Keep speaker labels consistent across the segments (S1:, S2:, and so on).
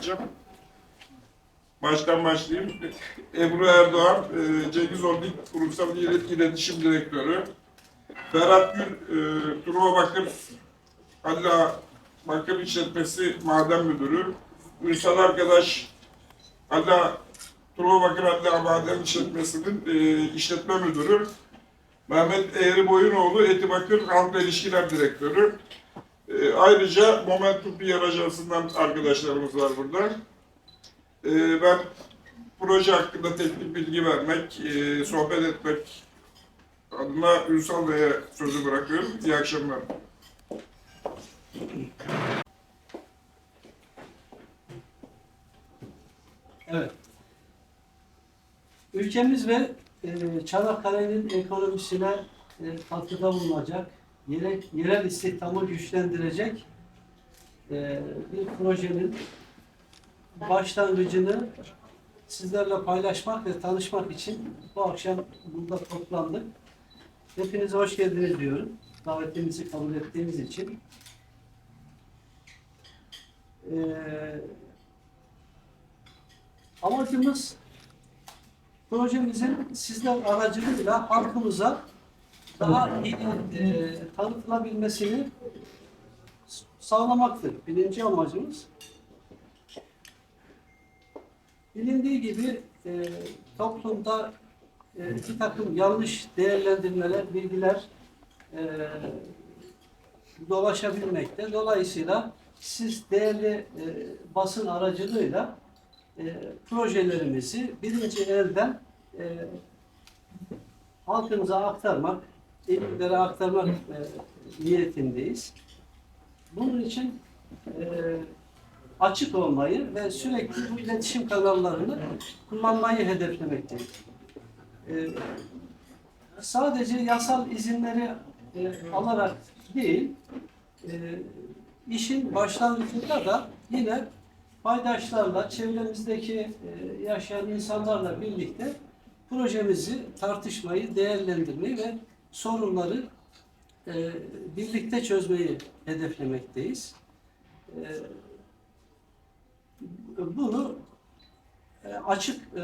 S1: anlatacağım. Baştan başlayayım. Ebru Erdoğan, e, Cengiz Holding Kurumsal İlet- İletişim Direktörü. Berat Gül, e, Truva Bakır, Allah Bakır İşletmesi Maden Müdürü. Ünsal Arkadaş, Allah Truva Bakır Allah Maden İşletmesi'nin e, işletme müdürü. Mehmet Eğri Boyunoğlu, Eti Bakır Halkla İlişkiler Direktörü. E, ayrıca Momentum PR Ajansı'ndan arkadaşlarımız var burada. E, ben proje hakkında teknik bilgi vermek, e, sohbet etmek adına Ünsal Bey'e sözü bırakıyorum. İyi akşamlar.
S2: Evet. Ülkemiz ve e, Çanakkale'nin ekonomisine e, katkıda bulunacak, yere, yerel istihdamı güçlendirecek e, bir projenin başlangıcını sizlerle paylaşmak ve tanışmak için bu akşam burada toplandık. Hepinize hoş geldiniz diyorum. Davetimizi kabul ettiğiniz için. Eee Amacımız projemizin sizler aracılığıyla halkımıza daha iyi e, tanıtılabilmesini sağlamaktır. Birinci amacımız. Bilindiği gibi e, toplumda e, bir takım yanlış değerlendirmeler, bilgiler e, dolaşabilmekte. Dolayısıyla siz değerli e, basın aracılığıyla e, projelerimizi birinci elden e, halkımıza aktarmak, elimlere aktarmak e, niyetindeyiz. Bunun için e, açık olmayı ve sürekli bu iletişim kanallarını kullanmayı hedeflemekteyiz. E, sadece yasal izinleri e, alarak değil, e, işin başlangıcında da yine paydaşlarla, çevremizdeki e, yaşayan insanlarla birlikte projemizi tartışmayı, değerlendirmeyi ve sorunları e, birlikte çözmeyi hedeflemekteyiz. E, bunu e, açık e,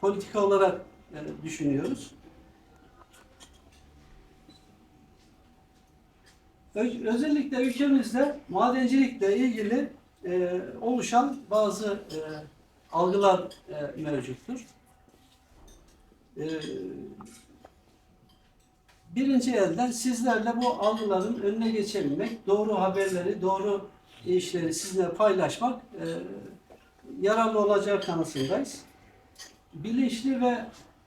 S2: politika olarak e, düşünüyoruz. Özellikle ülkemizde madencilikle ilgili e, oluşan bazı e, algılar e, mevcuttur. E, birinci elden sizlerle bu algıların önüne geçebilmek, doğru haberleri, doğru işleri sizinle paylaşmak e, yararlı olacağı kanısındayız. Bilinçli ve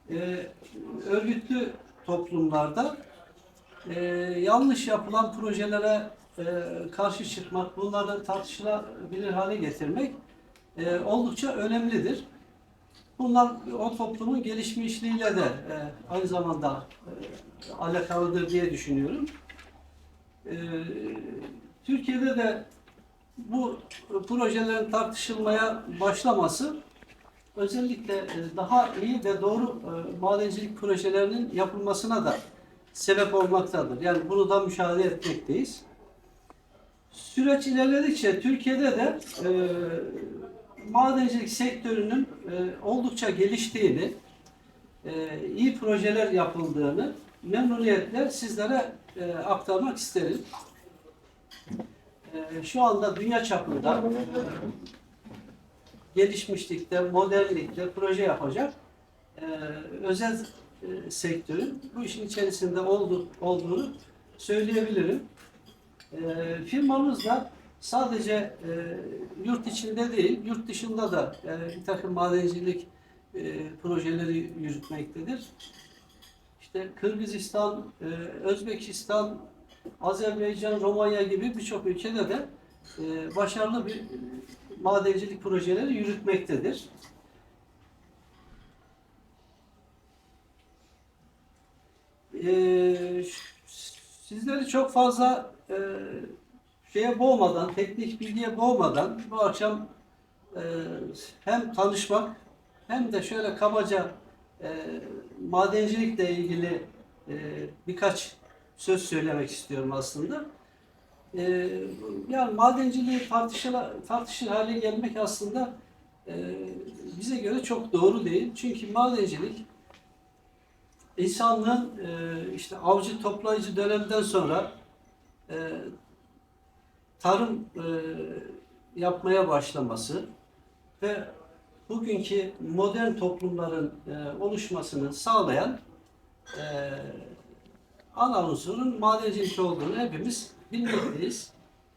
S2: e, örgütlü toplumlarda e, yanlış yapılan projelere e, karşı çıkmak, bunları tartışılabilir hale getirmek e, oldukça önemlidir. Bunlar o toplumun gelişmişliğiyle de e, aynı zamanda e, alakalıdır diye düşünüyorum. E, Türkiye'de de bu projelerin tartışılmaya başlaması özellikle e, daha iyi ve doğru e, madencilik projelerinin yapılmasına da sebep olmaktadır. Yani bunu da müşahede etmekteyiz. Süreç ilerledikçe Türkiye'de de e, madencilik sektörünün e, oldukça geliştiğini, e, iyi projeler yapıldığını memnuniyetle sizlere e, aktarmak isterim. E, şu anda dünya çapında e, gelişmişlikte, modernlikte proje yapacak e, özel e, sektörün bu işin içerisinde oldu, olduğunu söyleyebilirim. E, firmamız da sadece e, yurt içinde değil, yurt dışında da e, bir takım madencilik e, projeleri yürütmektedir. İşte Kırgızistan, e, Özbekistan, Azerbaycan, Romanya gibi birçok ülkede de e, başarılı bir madencilik projeleri yürütmektedir. Ee, sizleri çok fazla e, şeye boğmadan, teknik bilgiye boğmadan bu akşam e, hem tanışmak hem de şöyle kabaca e, madencilikle ilgili e, birkaç söz söylemek istiyorum aslında. e, yani madenciliği tartışıla, tartışır hale gelmek aslında e, bize göre çok doğru değil. Çünkü madencilik insanlığın e, işte avcı toplayıcı dönemden sonra e, tarım e, yapmaya başlaması ve bugünkü modern toplumların e, oluşmasını sağlayan e, ana unsurun madencilik olduğunu hepimiz bilmekteyiz.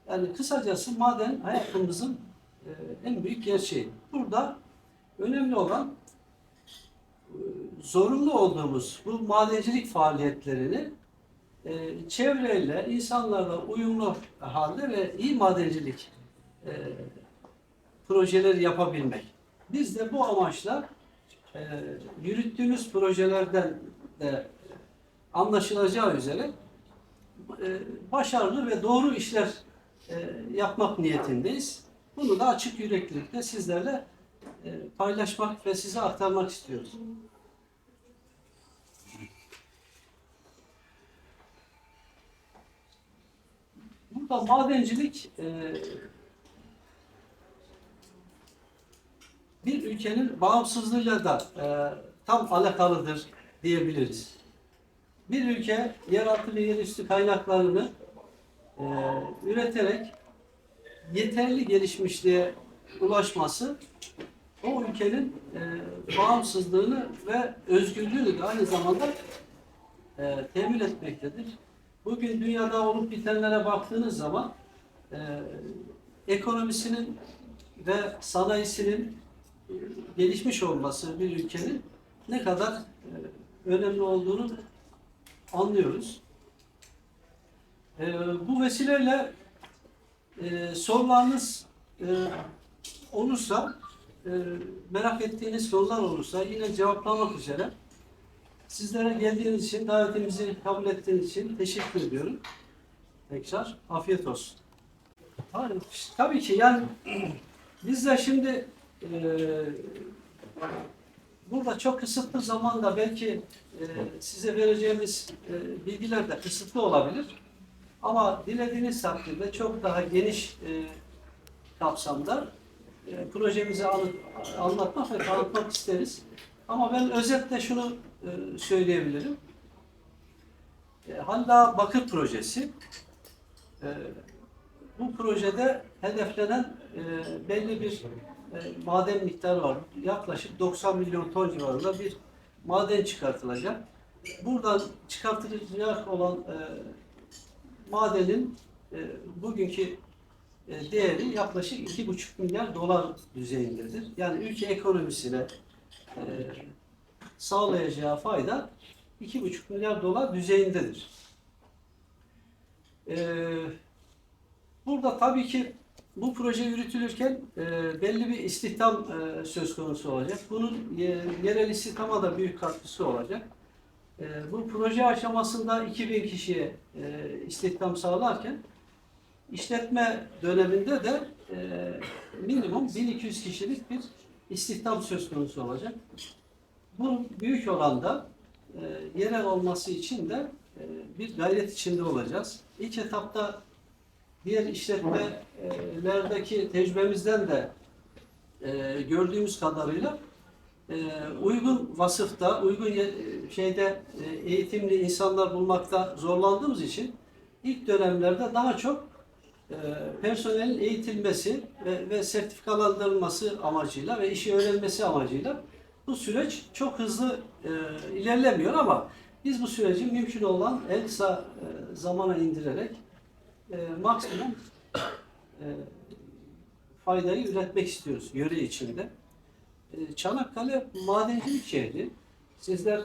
S2: Yani kısacası maden hayatımızın e, en büyük gerçeği. Burada önemli olan e, zorunlu olduğumuz bu madencilik faaliyetlerini e, çevreyle, insanlarla uyumlu halde ve iyi madencilik e, projeleri yapabilmek. Biz de bu amaçla e, yürüttüğümüz projelerden de anlaşılacağı üzere e, başarılı ve doğru işler e, yapmak niyetindeyiz. Bunu da açık yüreklilikle sizlerle e, paylaşmak ve size aktarmak istiyoruz. Burada madencilik e, bir ülkenin bağımsızlığıyla da e, tam alakalıdır diyebiliriz. Bir ülke yeraltı ve yerüstü kaynaklarını e, üreterek yeterli gelişmişliğe ulaşması o ülkenin e, bağımsızlığını ve özgürlüğünü de aynı zamanda e, temin etmektedir. Bugün dünyada olup bitenlere baktığınız zaman e, ekonomisinin ve sanayisinin e, gelişmiş olması bir ülkenin ne kadar e, önemli olduğunu anlıyoruz. E, bu vesileyle e, sorularınız e, olursa, e, merak ettiğiniz sorular olursa yine cevaplamak üzere sizlere geldiğiniz için, davetimizi kabul ettiğiniz için teşekkür ediyorum. Tekrar afiyet olsun. Tabii, ki yani biz de şimdi e, burada çok kısıtlı zamanda belki e, size vereceğimiz e, bilgiler de kısıtlı olabilir. Ama dilediğiniz takdirde çok daha geniş e, kapsamda e, projemizi anı- anlatmak ve tanıtmak isteriz. Ama ben özetle şunu e, söyleyebilirim. E, Halla Bakır Projesi e, bu projede hedeflenen e, belli bir maden miktarı var. Yaklaşık 90 milyon ton civarında bir maden çıkartılacak. Buradan çıkartılacak olan madenin bugünkü değeri yaklaşık 2,5 milyar dolar düzeyindedir. Yani ülke ekonomisine sağlayacağı fayda 2,5 milyar dolar düzeyindedir. E, burada tabii ki bu proje yürütülürken e, belli bir istihdam e, söz konusu olacak. Bunun ye- yerel istihdama da büyük katkısı olacak. E, bu proje aşamasında 2000 kişiye e, istihdam sağlarken işletme döneminde de e, minimum 1200 kişilik bir istihdam söz konusu olacak. Bu büyük oranda e, yerel olması için de e, bir gayret içinde olacağız. İlk etapta diğer işletmelerdeki tecrübemizden de e, gördüğümüz kadarıyla e, uygun vasıfta, uygun şeyde e, eğitimli insanlar bulmakta zorlandığımız için ilk dönemlerde daha çok e, personelin eğitilmesi ve, ve sertifikalandırılması amacıyla ve işi öğrenmesi amacıyla bu süreç çok hızlı e, ilerlemiyor ama biz bu süreci mümkün olan en kısa e, zamana indirerek e, maksimum e, faydayı üretmek istiyoruz yöre içinde. E, Çanakkale madencilik şehri. Sizler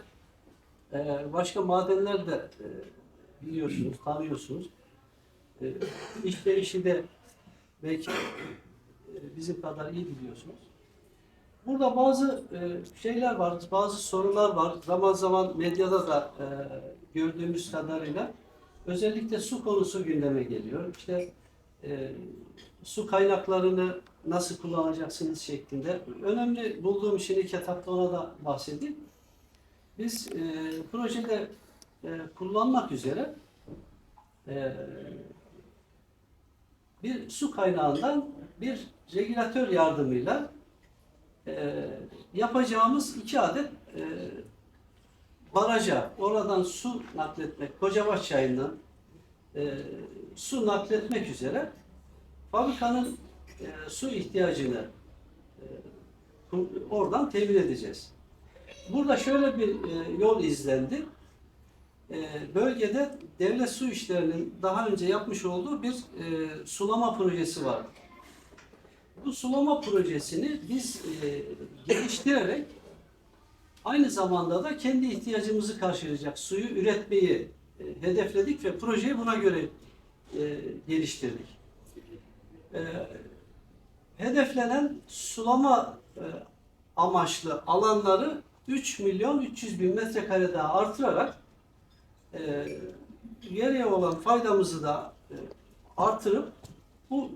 S2: e, başka madenler de e, biliyorsunuz, tanıyorsunuz. E, işleyişi de belki e, bizim kadar iyi biliyorsunuz. Burada bazı e, şeyler var, bazı sorular var. Zaman zaman medyada da e, gördüğümüz kadarıyla özellikle su konusu gündeme geliyor. İşte e, su kaynaklarını nasıl kullanacaksınız şeklinde. Önemli bulduğum için ilk etapta ona da bahsedeyim. Biz projede kullanmak üzere bir su kaynağından bir regülatör yardımıyla e, yapacağımız iki adet e, baraja oradan su nakletmek, Kocabaş çayından e, su nakletmek üzere fabrikanın e, su ihtiyacını e, oradan temin edeceğiz. Burada şöyle bir e, yol izlendi. E, bölgede devlet su işlerinin daha önce yapmış olduğu bir e, sulama projesi var. Bu sulama projesini biz e, geliştirerek aynı zamanda da kendi ihtiyacımızı karşılayacak suyu üretmeyi e, hedefledik ve projeyi buna göre e, geliştirdik. E, hedeflenen sulama e, amaçlı alanları 3 milyon 300 bin metrekare daha artırarak e, geriye olan faydamızı da e, artırıp bu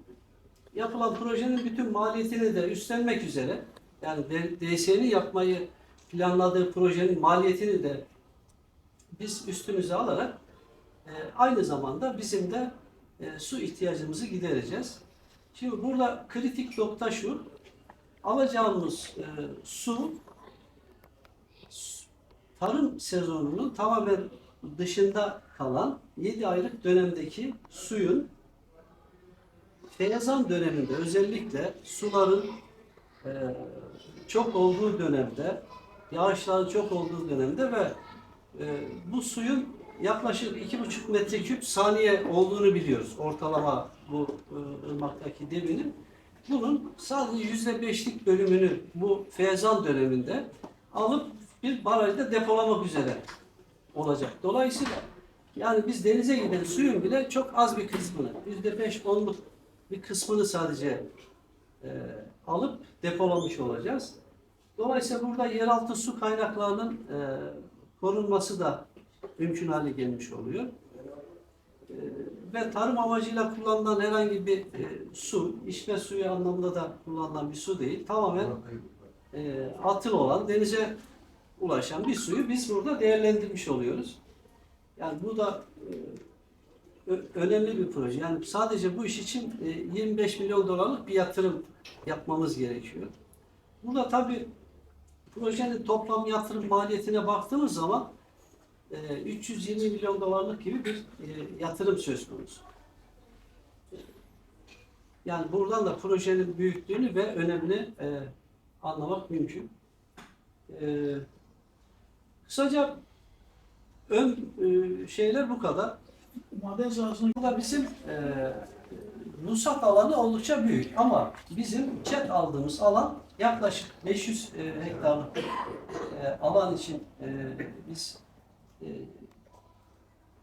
S2: yapılan projenin bütün maliyetini de üstlenmek üzere yani DSE'nin yapmayı planladığı projenin maliyetini de biz üstümüze alarak e, aynı zamanda bizim de e, su ihtiyacımızı gidereceğiz. Şimdi burada kritik nokta şu. Alacağımız e, su tarım sezonunun tamamen dışında kalan 7 aylık dönemdeki suyun Feyazan döneminde özellikle suların e, çok olduğu dönemde, yağışların çok olduğu dönemde ve e, bu suyun yaklaşık iki buçuk metreküp saniye olduğunu biliyoruz. Ortalama bu e, ırmaktaki debinin. Bunun sadece yüzde beşlik bölümünü bu feyzan döneminde alıp bir barajda depolamak üzere olacak. Dolayısıyla yani biz denize giden suyun bile çok az bir kısmını, yüzde beş onluk bir kısmını sadece e, alıp depolamış olacağız. Dolayısıyla burada yeraltı su kaynaklarının e, korunması da mümkün hale gelmiş oluyor. E, ve tarım amacıyla kullanılan herhangi bir e, su, içme suyu anlamında da kullanılan bir su değil. Tamamen e, atıl olan, denize ulaşan bir suyu biz burada değerlendirmiş oluyoruz. Yani bu da e, önemli bir proje. Yani sadece bu iş için e, 25 milyon dolarlık bir yatırım yapmamız gerekiyor. Burada tabii projenin toplam yatırım maliyetine baktığımız zaman e, 320 milyon dolarlık gibi bir e, yatırım söz konusu. Yani buradan da projenin büyüklüğünü ve önemini e, anlamak mümkün. E, kısaca ön e, şeyler bu kadar.
S3: Maden sahasını
S2: Burada bizim e, ruhsat alanı oldukça büyük ama bizim çet aldığımız alan yaklaşık 500 e, hektarlık e, alan için e, biz e,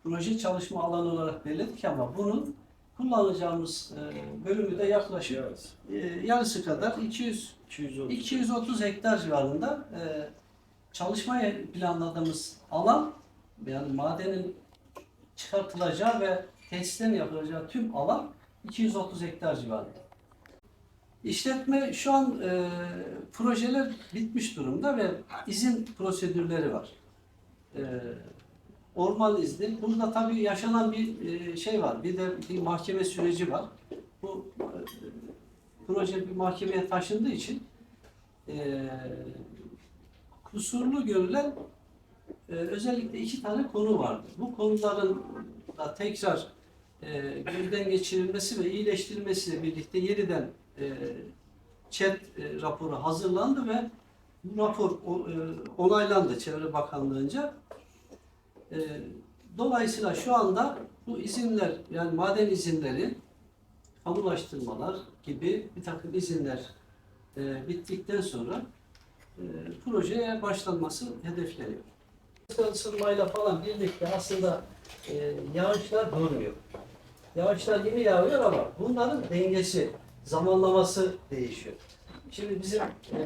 S2: proje çalışma alanı olarak belirledik ama bunun kullanacağımız e, bölümü de yaklaşık e, yarısı kadar 200 230 hektar civarında e, çalışmaya planladığımız alan yani madenin çıkartılacağı ve tesislerin yapılacağı tüm alan 230 hektar civarında. İşletme şu an e, projeler bitmiş durumda ve izin prosedürleri var. E, orman izni. Burada tabii yaşanan bir e, şey var. Bir de bir mahkeme süreci var. Bu e, proje bir mahkemeye taşındığı için e, kusurlu görülen e, özellikle iki tane konu vardı. Bu konuların da tekrar e, gözden geçirilmesi ve iyileştirilmesiyle birlikte yeniden e, ÇED e, raporu hazırlandı ve bu rapor o- e, onaylandı Çevre Bakanlığı'nca. E, dolayısıyla şu anda bu izinler yani maden izinleri kamulaştırmalar gibi bir takım izinler e, bittikten sonra e, projeye başlanması hedefleniyor. Isınmayla falan birlikte aslında e, yağışlar durmuyor. Yağışlar yeni yağıyor ama bunların dengesi, zamanlaması değişiyor. Şimdi bizim e,